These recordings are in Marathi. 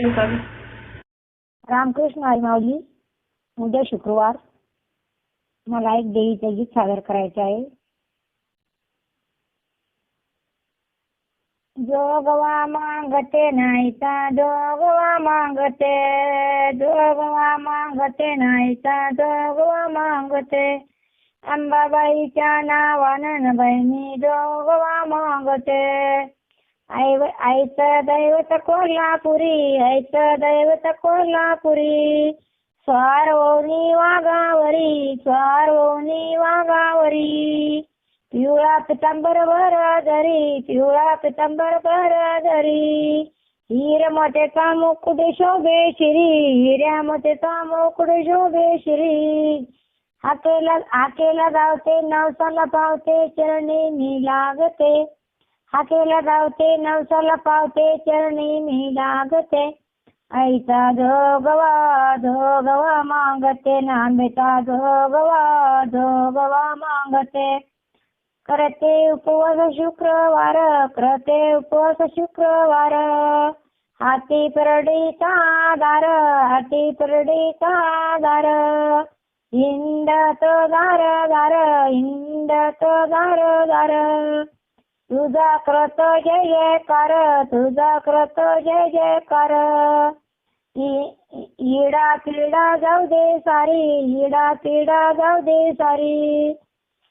कीर्तन रामकृष्ण आई माऊली उद्या शुक्रवार. मला एक देवीचं गीत सादर करायचं आहे. जोगवा मागते नाहीचा जोगवा मागते जोगवा मागते नाहीचा जोगवा मागते. अंबाबाईच्या नावानं बहिणी जोगवा मागते. आई आईचं दैवत कोल्हापुरी आईचं दैवत कोल्हापुरी. स्वारवणी वाघावरी स्वारवणी वाघावरी. पिवळा पितांबर भर धरी पिवळा पितांबर भर धरी हिर मोठेचा मुकुट शोभे श्री हिऱ्या मोठेचा मुकुट शोभे श्री. हाकेला हाकेला धावते नवसाला पावते चरणी मी लागते. हाकेला धावते नवसाला पावते चरणी मी लागते आईचा जोगवा जोगवा मागते नांबेचा जोगवा जोगवा मागते. करते उपवास शुक्रवार करते उपवास शुक्रवार. हाती परडीचा दार हाती परडीचा दार हिंडत गार दार हिंडत गार गार तुझा क्रत जय जयकार तुझा क्रत जय जयकार इ- इडा पिडा जाऊ दे सारी इडा पिडा जाऊ दे सारी.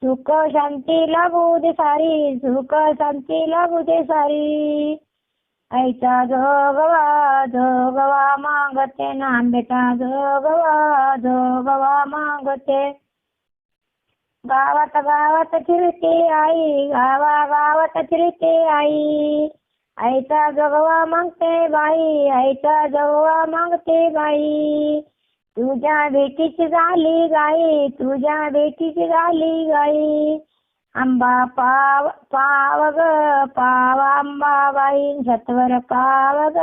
सुख शांती लाभू दे सारी सुख शांती लाभू दे सारी. आईचा जोगवा जोगवा मागते नांबेचा जोगवा जोगवा मागते. गावात गावात फिरते आई गावा गावात फिरते आई. आईचा जगवा मागते बाई आईचा जगवा मागते बाई. तुझ्या बेटीची झाली गाई तुझ्या बेटीची झाली गाई. आंबा पाव पाव ग पाव आंबाबाई सत्वर पाव ग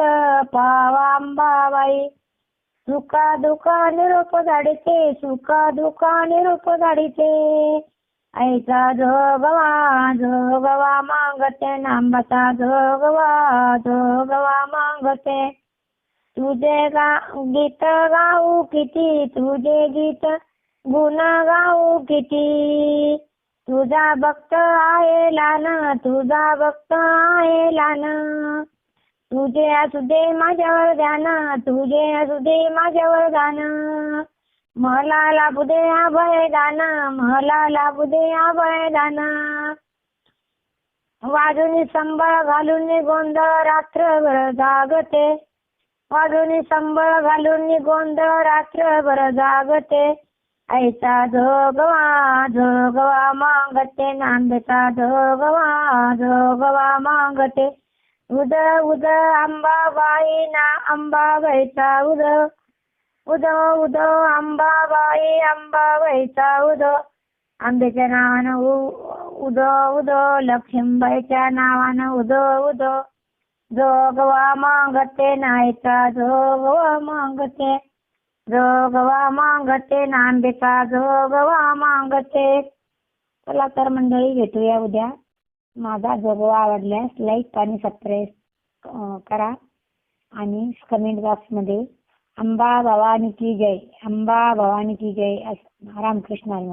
पाव आंबाबाई सुखा दुकान रोप झाडीचे सुखा दुकाने रोप झाडीचे. आईचा जोगवा जोगवा मागते नांबाचा जोगवा जोगवा मागते. तुझे गा गीत गाऊ किती तुझे गीत गुण गाऊ किती. तुझा भक्त आहे लान तुझा भक्त आहे लान. तुझे असू दे माझ्यावर ध्यान तुझे असू दे माझ्यावर ध्यान मला लाभू दे अभय दान मला लाभू दे अभय दान वाजून संबळ घालून गोंधळ रात्रभर जागते. वाजून संबळ घालून गोंधळ रात्रभर जागते. आईचा जोगवा जोगवा मागते नांदचा जोगवा जोगवा मागते. उद उद अंबाबाई ना अंबाबाईचा उद. उद उद अंबाबाई अंबाबाईचा उद. आंब्याच्या नावानं उ- उद उद. लक्ष्मीबाईच्या नावानं उद उद. जोगवा मागते नाहीचा जोगवा मागते. जोगवा मागते नांबेचा जोगवा मागते. चला तर मंडळी भेटूया उद्या. माझा जोगवा आवडल्यास लाईक आणि सबस्क्राईब करा. आणि कमेंट बॉक्समध्ये अंबा भवानी की जय अंबा भवानी की जय असं रामकृष्ण हरी